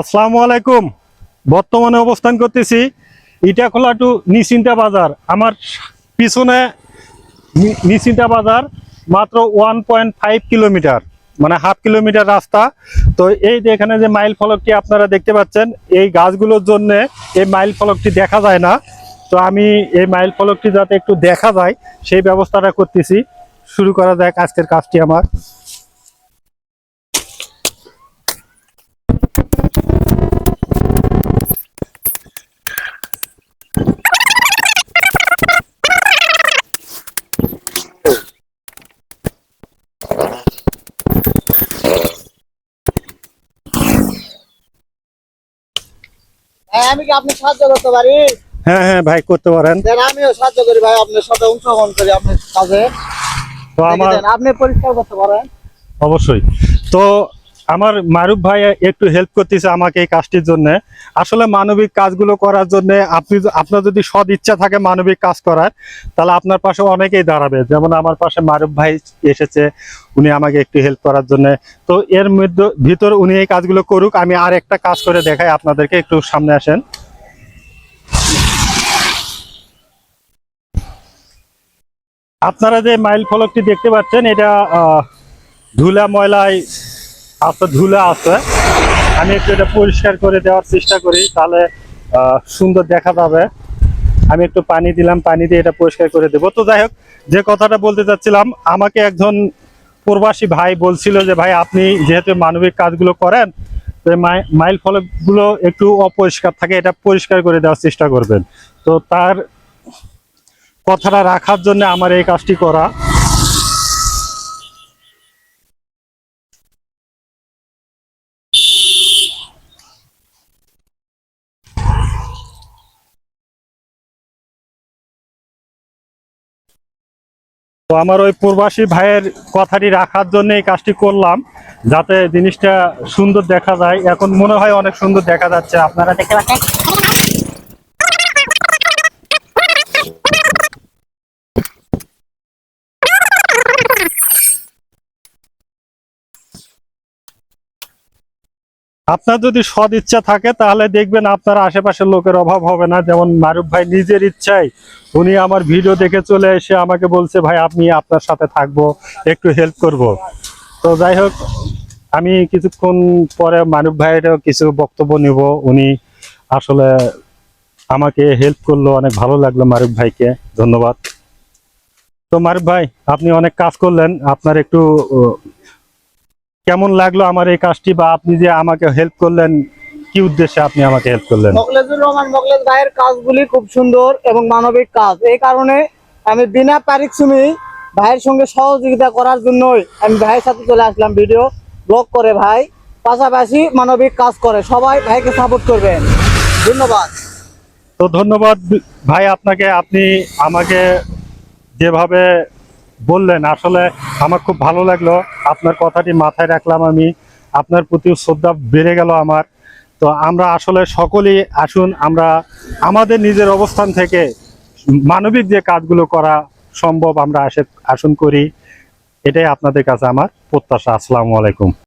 আসসালামু আলাইকুম। বর্তমানে অবস্থান করতেছি ইটাখোলা টু নিশ্চিন্তা বাজার। আমার পিছনে নিশ্চিন্তা বাজার মাত্র ওয়ান পয়েন্ট ফাইভ কিলোমিটার মানে হাফ কিলোমিটার রাস্তা। তো এই যে এখানে যে মাইল ফলকটি আপনারা দেখতে পাচ্ছেন, এই গাছগুলোর জন্য এই মাইল ফলকটি দেখা যায় না। তো আমি এই মাইল ফলকটি যাতে একটু দেখা যায়, সেই ব্যবস্থাটা করতেছি। শুরু করা যাক আজকের কাজটি আমার। আমি কি আপনি সাহায্য করতে পারি? হ্যাঁ হ্যাঁ ভাই করতে পারেন। আমিও সাহায্য করি ভাই আপনার সাথে অংশগ্রহণ করি আপনার কাজে। তো আমার আপনি পরিষ্কার করতে পারেন। অবশ্যই। তো আমার মারুফ ভাই একটু হেল্প করতেছে আমাকে এই কাজটির জন্য। আসলে মানবিক কাজগুলো করার জন্য আপনি আপনার যদি সদ ইচ্ছা থাকে মানবিক কাজ করার, তাহলে আপনার পাশে অনেকেই দাঁড়াবে। যেমন আমার পাশে মারুফ ভাই এসেছে, উনি আমাকে একটু হেল্প করার জন্য। তো এর মধ্যে, ভিতর উনি এই কাজগুলো করুক, আমি আর একটা কাজ করে দেখাই, আপনাদেরকে একটু সামনে আসেন। আপনারা যে মাইল ফলকটি দেখতে পাচ্ছেন, এটা ধুলা ময়লায় আছে, ধুলা আছে। আমি একটু এটা পরিষ্কার করে দেওয়ার চেষ্টা করি, তাহলে সুন্দর দেখা যাবে আমি একটু পানি দিলাম, পানি দিয়ে এটা পরিষ্কার করে দেবো। তো যাই হোক, যে কথাটা বলতে চাচ্ছিলাম, আমাকে একজন প্রবাসী ভাই বলছিল যে, ভাই, আপনি যেহেতু মানবিক কাজগুলো করেন, তো মাই- মাইল ফলকগুলো একটু অপরিষ্কার থাকে, এটা পরিষ্কার করে দেওয়ার চেষ্টা করবেন। তো তার কথাটা রাখার জন্য আমার এই কাজটি করা। তো আমার ওই প্রবাসী ভাইয়ের কথাটি রাখার জন্য এই কাজটি করলাম, যাতে জিনিসটা সুন্দর দেখা যায়। এখন মনে হয় অনেক সুন্দর দেখা যাচ্ছে আপনারা। দেখতে পাচ্ছেন? আপনার যদি সদ ইচ্ছা থাকে, তাহলে দেখবেন আপনার আশেপাশের লোকের অভাব হবে না। যেমন মারুফ ভাই নিজের ইচ্ছায় উনি আমার ভিডিও দেখে চলে এসে আমাকে বলছে, ভাই, আপনি আপনার সাথে থাকব, একটু হেল্প করব। তো যাই হোক, আমি কিছুক্ষণ পরে মারুফ ভাইয়েরও কিছু বক্তব্য নিব। উনি আসলে আমাকে হেল্প করল, অনেক ভালো লাগল মারুফ ভাইকে। ধন্যবাদ। তো মারুফ ভাই, আপনি অনেক কাজ করলেন। আপনার একটু কেমন লাগল আমার এই কাজটি বা আপনি যে আমাকে হেল্প করলেন কি উদ্দেশ্যে আপনি আমাকে হেল্প করলেন? মকলেজুর রহমান মকলেজ ভাইয়ের কাজগুলি খুব সুন্দর এবং মানবিক কাজ। এই কারণে আমি বিনা পারিশ্রমিক ভাইয়ের সঙ্গে সহযোগিতা করার জন্যই আমি ভাইয়ের সাথে চলে আসলাম ভিডিও ব্লগ করে ভাই। পাশাপাশি মানবিক কাজ করে। সবাই ভাইকে সাপোর্ট করবেন। ধন্যবাদ। তো ধন্যবাদ ভাই আপনাকে। আপনি আমাকে যেভাবে বললেন, আসলে আমার খুব ভালো লাগল। আপনার কথাটি মাথায় রাখলাম আমি। আপনার প্রতি শ্রদ্ধা বেড়ে গেল আমার। তো আমরা আসলে সকলেই আসুন, আমরা আমাদের নিজের অবস্থান থেকে মানবিক যে কাজগুলো করা সম্ভব আমরা আসে, আসুন করি। এটাই আপনাদের কাছে আমার প্রত্যাশা। আসসালামু আলাইকুম।